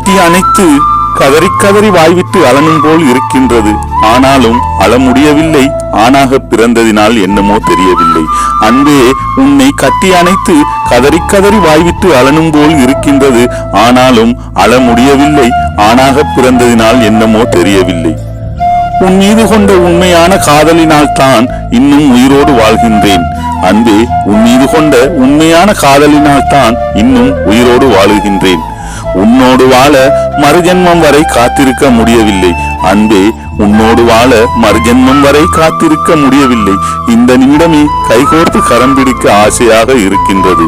கட்டி அணைத்து கதறி கதறி வாய்விட்டு அலனும் போல் இருக்கின்றது. ஆனாலும் அழ முடியவில்லை. ஆணாக பிறந்ததினால் என்னமோ தெரியவில்லை. அன்பே உன்னை கட்டி அணைத்து கதறி கதறி வாய்விட்டு அலனும் போல் இருக்கின்றது. ஆனாலும் அழ முடியவில்லை. ஆணாக பிறந்ததினால் என்னமோ தெரியவில்லை. உன் மீது கொண்ட உண்மையான காதலினால் தான் இன்னும் உயிரோடு வாழ்கின்றேன். அன்பே உன் மீது கொண்ட உண்மையான காதலினால் தான் இன்னும் உயிரோடு வாழுகின்றேன். உன்னோடு வாழ மறுஜென்மம் வரை காத்திருக்க முடியவில்லை. அன்பே உன்னோடு வாழ மறுஜென்மம் வரை காத்திருக்க முடியவில்லை. இந்த நிமிடமே கைகோர்த்து கரம் பிடிக்க ஆசையாக இருக்கின்றது.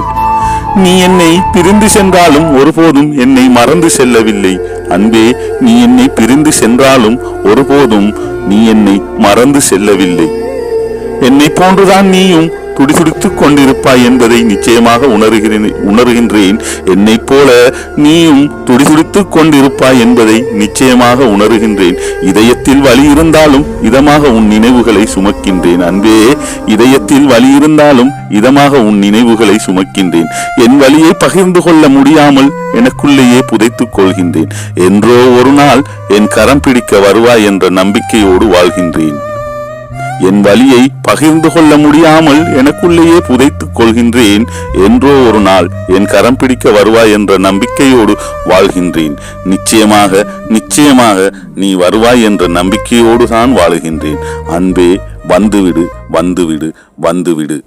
நீ என்னை பிரிந்து சென்றாலும் ஒருபோதும் என்னை மறந்து செல்லவில்லை. அன்பே நீ என்னை பிரிந்து சென்றாலும் ஒருபோதும் நீ என்னை மறந்து செல்லவில்லை. என்னை போன்றுதான் நீயும் துடிசுடித்துக் கொண்டிருப்பாய் என்பதை நிச்சயமாக உணர்கிறேன் உணர்கின்றேன். என்னை போல நீயும் துடிசுடித்துக் கொண்டிருப்பாய் என்பதை நிச்சயமாக உணர்கின்றேன். இதயத்தில் வலி இருந்தாலும் இதமாக உன் நினைவுகளை சுமக்கின்றேன். அன்பே இதயத்தில் வலி இருந்தாலும் இதமாக உன் நினைவுகளை சுமக்கின்றேன். என் வழியை பகிர்ந்து கொள்ள முடியாமல் எனக்குள்ளேயே புதைத்துக் கொள்கின்றேன். என்றோ ஒரு நாள் என் கரம் பிடிக்க வருவாய் என்ற நம்பிக்கையோடு வாழ்கின்றேன். என் வலியை பகிர்ந்து கொள்ள முடியாமல் எனக்குள்ளேயே புதைத்துக் கொள்கின்றேன். என்றோ ஒரு நாள் என் கரம் பிடிக்க வருவாய் என்ற நம்பிக்கையோடு வாழ்கின்றேன். நிச்சயமாக நிச்சயமாக நீ வருவாய் என்ற நம்பிக்கையோடு தான் வாழுகின்றேன். அன்பே வந்துவிடு வந்துவிடு வந்துவிடு.